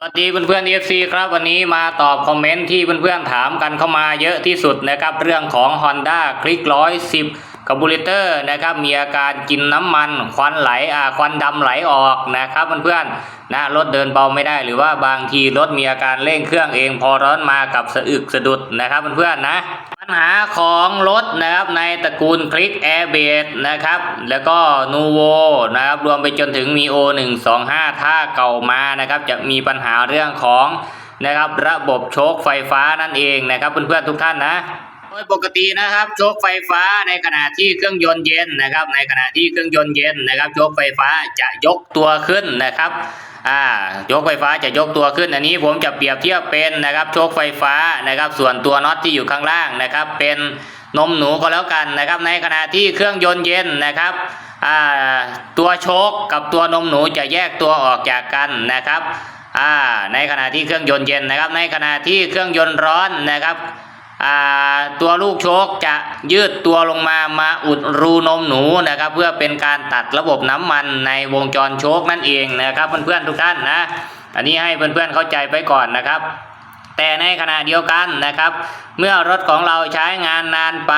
สวัสดีเพื่อนๆ FC ครับวันนี้มาตอบคอมเมนต์ที่เพื่อนๆถามกันเข้ามาเยอะที่สุดนะครับ เรื่องของ Honda Click 110กับ บูเลเตอร์นะครับมีอาการกินน้ำมันควันไหลอ่าควันดำไหลออกนะครับเพื่อนๆนะรถเดินเบาไม่ได้หรือว่าบางทีรถมีอาการเร่งเครื่องเองพอร้อนมากับสะอึกสะดุดนะครับเพื่อนๆนะปัญหาของรถนะครับในตระกูล Click Air b a s นะครับแล้วก็ Nuvo นะครับรวมไปจนถึง Mio 125ถ้าเก่ามานะครับจะมีปัญหาเรื่องของนะครับระบบโชคไฟฟ้านั่นเองนะครับเพื่อนๆทุกท่านนะ ยปกตินะครับโชคไฟฟ้าในขณะที่เครื่องยนต์เย็นนะครับ ในขณะที่เครื่องยนต์เย็นนะครับโชคไฟฟ้าจะยกตัวขึ้นนะครับอ่ายกไฟฟ้าจะยกตัวขึ้นอันนี้ผมจะเปรียบเทียบเป็นนะครับโชคไฟฟ้านะครับ ส่วนตัวน็อตที่อยู่ข้างล่างนะครับ เป็นนมหนูก็แล้วกันนะครับ ในขณะที่เครื่องยนต์เย็นนะครับอ่าตัวโชคกับตัวนมหนูจะแยกตัวออกจากกันนะครับอ่าในขณะที่เครื่องยนต์เย็นนะครับ ในขณะที่เครื่องยนต์ร้อนนะครับ ตัวลูกโชกจะยืดตัวลงมามาอุดรูนมหนูนะครับ เพื่อเป็นการตัดระบบน้ำมันในวงจรโชกนั่นเองนะครับเพื่อนๆทุกท่านนะ อันนี้ให้เพื่อนๆเข้าใจไปก่อนนะครับ แต่ในขณะเดียวกันนะครับ เมื่อรถของเราใช้งานนานไป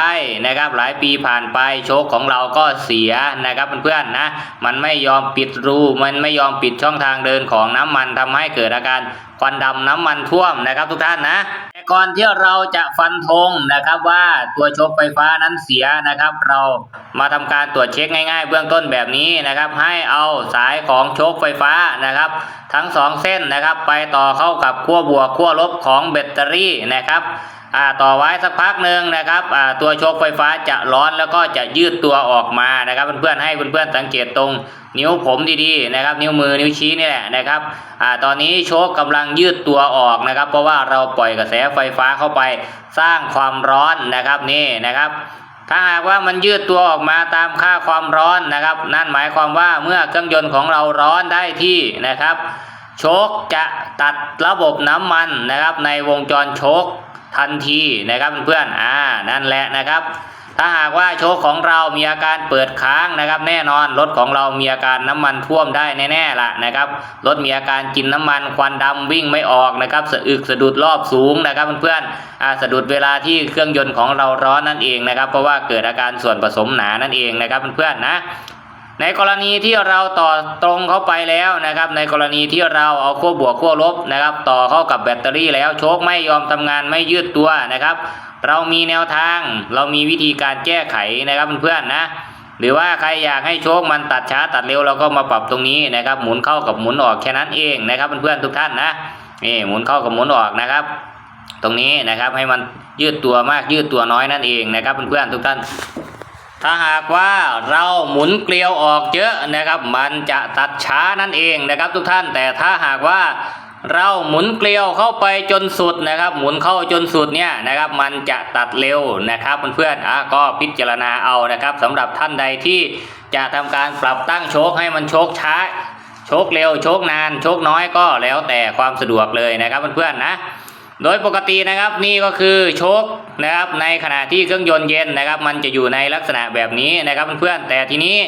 นะครับ หลายปีผ่านไปโชคของเราก็เสียนะครับเพื่อนๆนะ มันไม่ยอมปิดรูมันไม่ยอมปิดช่องทางเดินของน้ำมันทำให้เกิดอาการควันดำน้ำมันท่วมนะครับทุกท่านนะแต่ก่อนที่เราจะฟันธงนะครับว่าตัวโชคไฟฟ้านั้นเสียนะครับ เรา มาทำการตรวจเช็คง่ายๆ เบื้องต้นแบบนี้นะครับ ให้เอาสายของโชคไฟฟ้านะครับ ทั้งสองเส้นนะครับ ไปต่อเข้ากับขั้วบวกขั้วลบของแบตเตอรี่นะครับต่อไว้สักพักหนึ่งนะครับตัวโชคไฟฟ้าจะร้อนแล้วก็จะยืดตัวออกมานะครับ เพื่อนๆให้เพื่อนๆสังเกตตรงนิ้วผมดีๆนะครับ นิ้วมือนิ้วชี้นี่แหละนะครับอตอนนี้โชคกำลังยืดตัวออกนะครับ เพราะว่าเราปล่อยกระแสไฟฟ้าเข้าไปสร้างความร้อนนะครับนี่นะครับ ถ้าหากว่ามันยืดตัวออกมาตามค่าความร้อนนะครับ นั่นหมายความว่าเมื่อเครื่องยนต์ของเราร้อนได้ที่นะครับ โชคจะตัดระบบน้ำมันนะครับ ในวงจรโชคทันทีนะครับเพื่อนๆอ่านั่นแหละนะครับ ถ้าหากว่าโชคของเรามีอาการเปิดค้างนะครับ แน่นอนรถของเรามีอาการน้ำมันท่วมได้แน่ๆละนะครับรถมีอาการกินน้ำมันควันดำวิ่งไม่ออกนะครับสะอึกสะดุดรอบสูงนะครับเพื่อนๆสะดุดเวลาที่เครื่องยนต์ของเราร้อนนั่นเองนะครับ เพราะว่าเกิดอาการส่วนผสมหนานั่นเองนะครับเพื่อนๆนะ ในกรณีที่เราต่อตรงเข้าไปแล้วนะครับ ในกรณีที่เราเอาขั้วบวกขั้วลบนะครับ ต่อเข้ากับแบตเตอรี่แล้วโชคไม่ยอมทำงานไม่ยืดตัวนะครับ เรามีแนวทางเรามีวิธีการแก้ไขนะครับเพื่อนๆนะ หรือว่าใครอยากให้โชคมันตัดช้าตัดเร็วเราก็มาปรับตรงนี้นะครับ หมุนเข้ากับหมุนออกแค่นั้นเองนะครับเพื่อนๆทุกท่านนะนี่หมุนเข้ากับหมุนออกนะครับ ตรงนี้นะครับให้มันยืดตัวมากยืดตัวน้อยนั่นเองนะครับเพื่อนๆทุกท่าน ถ้าหากว่าเราหมุนเกลียวออกเยอะนะครับ มันจะตัดช้านั่นเองนะครับทุกท่านแต่ถ้าหากว่าเราหมุนเกลียวเข้าไปจนสุดนะครับ หมุนเข้าจนสุดเนี่ยนะครับ มันจะตัดเร็วนะครับเพื่อนๆอะก็พิจารณาเอานะครับสำหรับท่านใดที่จะทำการปรับตั้งโชคให้มันโชคช้า โชคเร็วโชคนาน โชคน้อยก็แล้วแต่ความสะดวกเลยนะครับเพื่อนๆนะ โดยปกตินะครับนี่ก็คือโชคนะครับในขณะที่เครื่องยนต์เย็นนะครับ มันจะอยู่ในลักษณะแบบนี้นะครับเพื่อนๆแต่ทีนี้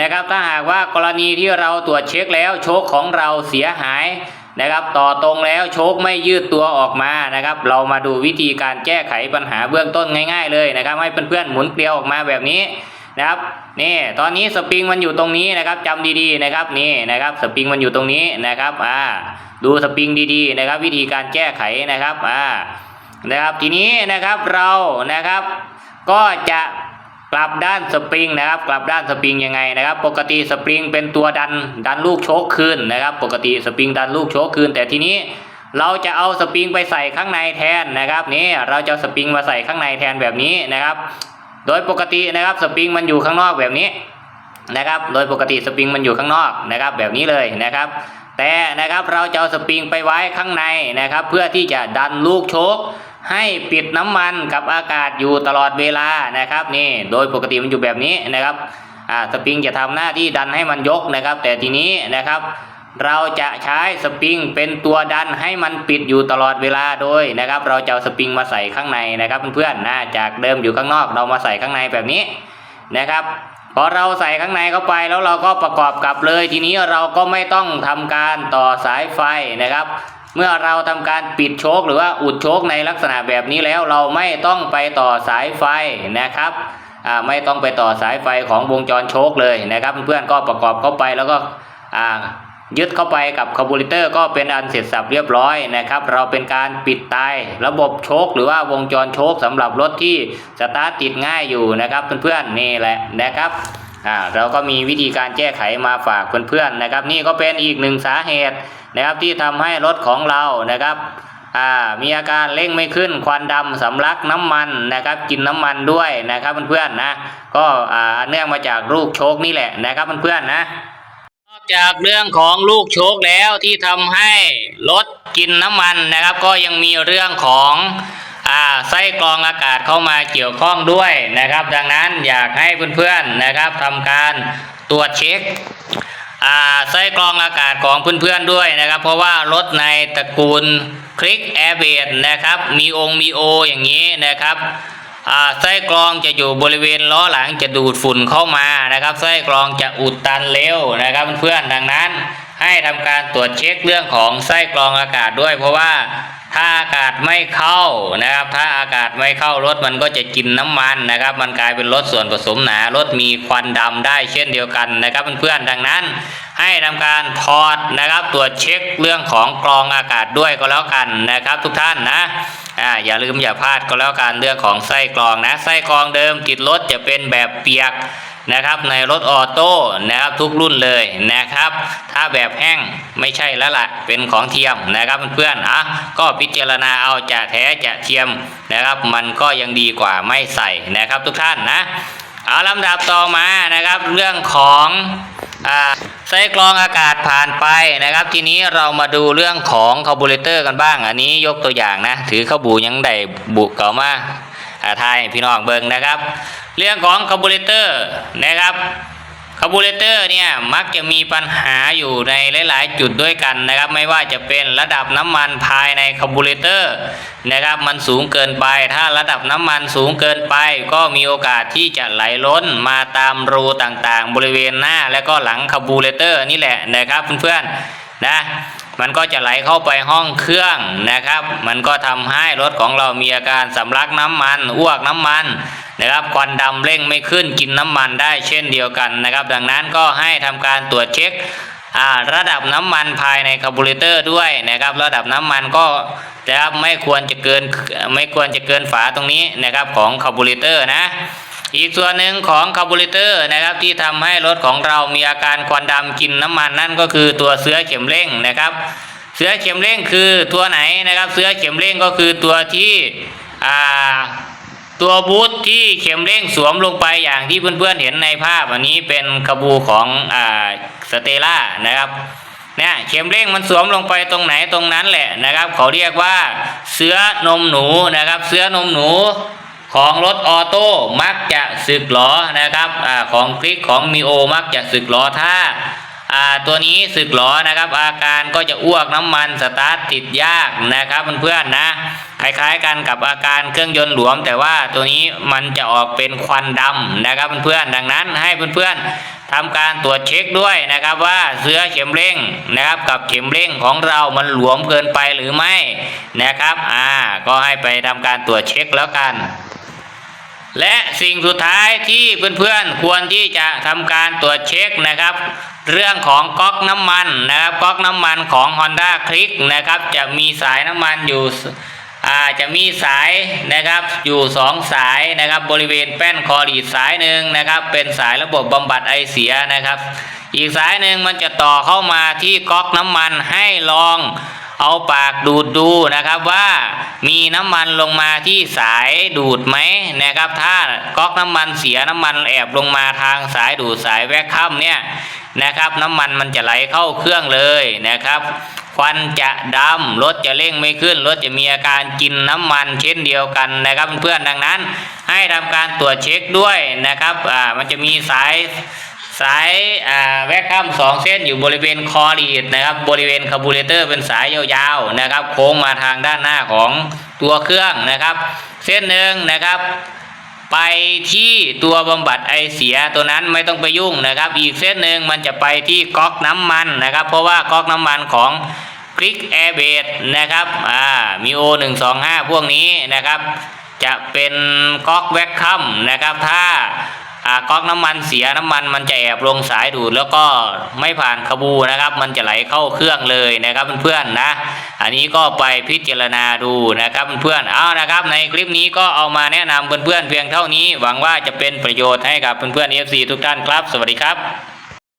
นะครับถ้าหากว่ากรณีที่เราตรวจเช็คแล้วโชคของเราเสียหายนะครับ ต่อตรงแล้วโชคไม่ยืดตัวออกมานะครับ เรามาดูวิธีการแก้ไขปัญหาเบื้องต้นง่าย ๆ เลยนะครับ ให้เพื่อนๆหมุนเกลียวออกมาแบบนี้นะครับนี่ตอนนี้สปริงมันอยู่ตรงนี้นะครับจำดีๆนะครับนี่นะครับสปริงมันอยู่ตรงนี้นะครับอ่า ดูสปริงดีๆนะครับ วิธีการแก้ไขนะครับอ่านะครับทีนี้นะครับเรานะครับ ก็จะกลับด้านสปริงนะครับ กลับด้านสปริงยังไงนะครับ ปกติสปริงเป็นตัวดันดันลูกโชคคืนนะครับ ปกติสปริงดันลูกโชคคืน แต่ทีนี้เราจะเอาสปริงไปใส่ข้างในแทนนะครับ นี่เราจะสปริงมาใส่ข้างในแทนแบบนี้นะครับ โดยปกตินะครับสปริงมันอยู่ข้างนอกแบบนี้นะครับ โดยปกติสปริงมันอยู่ข้างนอกนะครับ แบบนี้เลยนะครับ แต่นะครับเราจะเอาสปริงไปไว้ข้างในนะครับ เพื่อที่จะดันลูกโชคให้ปิดน้ำมันกับอากาศอยู่ตลอดเวลานะครับนี่โดยปกติมันอยู่แบบนี้นะครับอ่าสปริงจะทำหน้าที่ดันให้มันยกนะครับ แต่ทีนี้นะครับ เราจะใช้สปริงเป็นตัวดันให้มันปิดอยู่ตลอดเวลาโดยนะครับ เราจะเอาสปริงมาใส่ข้างในนะครับเพื่อนๆนะจากเดิมอยู่ข้างนอกเรามาใส่ข้างในแบบนี้นะครับ พอเราใส่ข้างในเข้าไปแล้วเราก็ประกอบกับเลย ทีนี้เราก็ไม่ต้องทำการต่อสายไฟนะครับ เมื่อเราทำการปิดโชคหรือว่าอุดโชคในลักษณะแบบนี้แล้วเราไม่ต้องไปต่อสายไฟนะครับไม่ต้องไปต่อสายไฟของวงจรโชคเลยนะครับ เพื่อนๆก็ประกอบเข้าไปแล้วก็ ยึดเข้าไปกับคาร์บูเรเตอร์ก็เป็นอันเสร็จสับเรียบร้อยนะครับ เราเป็นการปิดตายระบบโชคหรือว่าวงจรโชคสำหรับรถที่สตาร์ทติดง่ายอยู่นะครับเพื่อนๆนี่แหละนะครับอ่าเราก็มีวิธีการแก้ไขมาฝากเพื่อนๆนะครับ นี่ก็เป็นอีกหนึ่งสาเหตุนะครับที่ทำให้รถของเรานะครับอ่ามีอาการเร่งไม่ขึ้นควันดำสำลักน้ำมันนะครับกินน้ำมันด้วยนะครับเพื่อนๆนะก็อ่าเนื่องมาจากลูกโชคนี่แหละนะครับเพื่อนๆนะ จากเรื่องของลูกโชคแล้วที่ทำให้รถกินน้ำมันนะครับ ก็ยังมีเรื่องของอ่าไส้กรองอากาศเข้ามาเกี่ยวข้องด้วยนะครับ ดังนั้นอยากให้เพื่อนๆนะครับทำการตรวจเช็คอ่าไส้กรองอากาศของเพื่อนๆด้วยนะครับ เพราะว่ารถในตระกูลคลิกแอร์เบดนะครับ มีองค์มีโออย่างนี้นะครับ ไส้กรองจะอยู่บริเวณล้อหลังจะดูดฝุ่นเข้ามานะครับไส้กรองจะอุดตันเร็วนะครับเพื่อนๆดังนั้น ให้ทำการตรวจเช็คเรื่องของไส้กรองอากาศด้วย เพราะว่าถ้าอากาศไม่เข้านะครับ ถ้าอากาศไม่เข้ารถมันก็จะกินน้ำมันนะครับ มันกลายเป็นรถส่วนผสมหนารถมีควันดำได้เช่นเดียวกันนะครับเพื่อนๆดังนั้น ให้ทำการถอดนะครับ ตรวจเช็คเรื่องของกรองอากาศด้วยก็แล้วกันนะครับ ทุกท่านนะ อ่าอย่าลืมอย่าพลาดก็แล้วกันเรื่องของไส้กรองนะไส้กรองเดิมติดรถจะเป็นแบบเปียกนะครับในรถออโต้นะครับทุกรุ่นเลยนะครับ ถ้าแบบแห้งไม่ใช่แล้วล่ะเป็นของเทียมนะครับเพื่อนๆอะก็พิจารณาเอาจะแท้จะเทียมนะครับ มันก็ยังดีกว่าไม่ใส่นะครับทุกท่านนะเอาลำดับต่อมานะครับเรื่องของอ่า ไส้กรองอากาศผ่านไปนะครับ ทีนี้เรามาดูเรื่องของคาร์บูเรเตอร์กันบ้าง อันนี้ยกตัวอย่างนะ ถือข้าบูยังได้บุเก่ามาอาทายพี่น้องเบิงนะครับ เรื่องของคาร์บูเรเตอร์นะครับ คาร์บูเรเตอร์เนี่ยมักจะมีปัญหาอยู่ในหลาย ๆ จุดด้วยกันนะครับ ไม่ว่าจะเป็นระดับน้ำมันภายในคาร์บูเรเตอร์นะครับมันสูงเกินไป ถ้าระดับน้ำมันสูงเกินไป ก็มีโอกาสที่จะไหลล้นมาตามรูต่างๆ บริเวณหน้าและก็หลังคาร์บูเรเตอร์นี่แหละนะครับเพื่อน ๆ นะมันก็จะไหลเข้าไปห้องเครื่องนะครับ มันก็ทำให้รถของเรามีอาการสำลักน้ำมัน อ้วกน้ำมัน นะครับควันดำเร่งไม่ขึ้นกินน้ำมันได้เช่นเดียวกันนะครับ ดังนั้นก็ให้ทำการตรวจเช็คระดับน้ำมันภายในคาร์บูเรเตอร์ด้วยนะครับ ระดับน้ำมันก็นะครับไม่ควรจะเกินไม่ควรจะเกินฝาตรงนี้นะครับของคาร์บูเรเตอร์นะอีกส่วนหนึ่งของคาร์บูเรเตอร์นะครับที่ทำให้รถของเรามีอาการควันดำกินน้ำมันนั่นก็คือตัวเสื้อเข็มเร่งนะครับ เสื้อเข็มเร่งคือตัวไหนนะครับ เสื้อเข็มเร่งก็คือตัวที่อ่า ตัวบูทที่เข็มเร่งสวมลงไปอย่างที่เพื่อนๆเห็นในภาพ อันนี้เป็นกระบูของอ่าสเตล่านะครับเนี่ยเข็มเร่งมันสวมลงไปตรงไหนตรงนั้นแหละนะครับ เขาเรียกว่าเสื้อนมหนูนะครับ เสื้อนมหนูของรถออโต้มักจะสึกหรอนะครับอาของคลิกของมีโอมักจะสึกหรอถ้า อ่าตัวนี้สึกหรอนะครับ อาการก็จะอ้วกน้ำมันสตาร์ทติดยากนะครับเพื่อนๆนะคล้ายๆกันกับอาการเครื่องยนต์หลวม แต่ว่าตัวนี้มันจะออกเป็นควันดำนะครับเพื่อนๆดังนั้นให้เพื่อนๆทำการตรวจเช็คด้วยนะครับว่าเสื้อเข็มเร่งนะครับกับเข็มเร่งของเรามันหลวมเกินไปหรือไม่นะครับอ่าก็ให้ไปทำการตรวจเช็คแล้วกันและสิ่งสุดท้ายที่เพื่อนๆควรที่จะทำการตรวจเช็คนะครับ เรื่องของก๊อกน้ำมันนะครับก๊อกน้ำมันของ Honda Click นะครับ จะมีสายน้ำมันอยู่อาจะมีสายนะครับอยู่สองสายนะครับบริเวณแป้นคอรีดสายหนึ่งนะครับ เป็นสายระบบบำบัดไอเสียนะครับ อีกสายหนึ่งมันจะต่อเข้ามาที่ก๊อกน้ำมันให้ลอง เอาปากดูดดูนะครับว่ามีน้ำมันลงมาที่สายดูดไหมนะครับ ถ้าก๊อกน้ำมันเสียน้ำมันแอบลงมาทางสายดูดสายแวคคัมเนี่ยนะครับ น้ำมันมันจะไหลเข้าเครื่องเลยนะครับควันจะดำรถจะเร่งไม่ขึ้น รถจะมีอาการกินน้ำมันเช่นเดียวกันนะครับเพื่อนดังนั้น ให้ทำการตรวจเช็คด้วยนะครับอ่ามันจะมีสาย สายแวคคัมสองเส้นอยู่บริเวณคอรีดนะครับ บริเวณคาร์บูเรเตอร์เป็นสายยาวๆนะครับ โค้งมาทางด้านหน้าของตัวเครื่องนะครับ เส้นหนึ่งนะครับ ไปที่ตัวบำบัดไอเสียตัวนั้นไม่ต้องไปยุ่งนะครับ อีกเส้นหนึ่งมันจะไปที่ก๊อกน้ำมันนะครับ เพราะว่าก๊อกน้ำมันของคลิกแอร์เบดนะครับอ่ามีโอหนึ่งสองห้าพวกนี้นะครับ จะเป็นก๊อกแวคคัมนะครับถ้า หาก๊อกน้ำมันเสียน้ำมันมันจะแอบลงสายดูด แล้วก็ไม่ผ่านขบูนะครับ มันจะไหลเข้าเครื่องเลยนะครับเพื่อนๆนะ อันนี้ก็ไปพิจารณาดูนะครับเพื่อนๆเอานะครับ ในคลิปนี้ก็เอามาแนะนำเพื่อนๆเพียงเท่านี้ หวังว่าจะเป็นประโยชน์ให้กับเพื่อนๆเอฟซีทุกท่านครับ สวัสดีครับ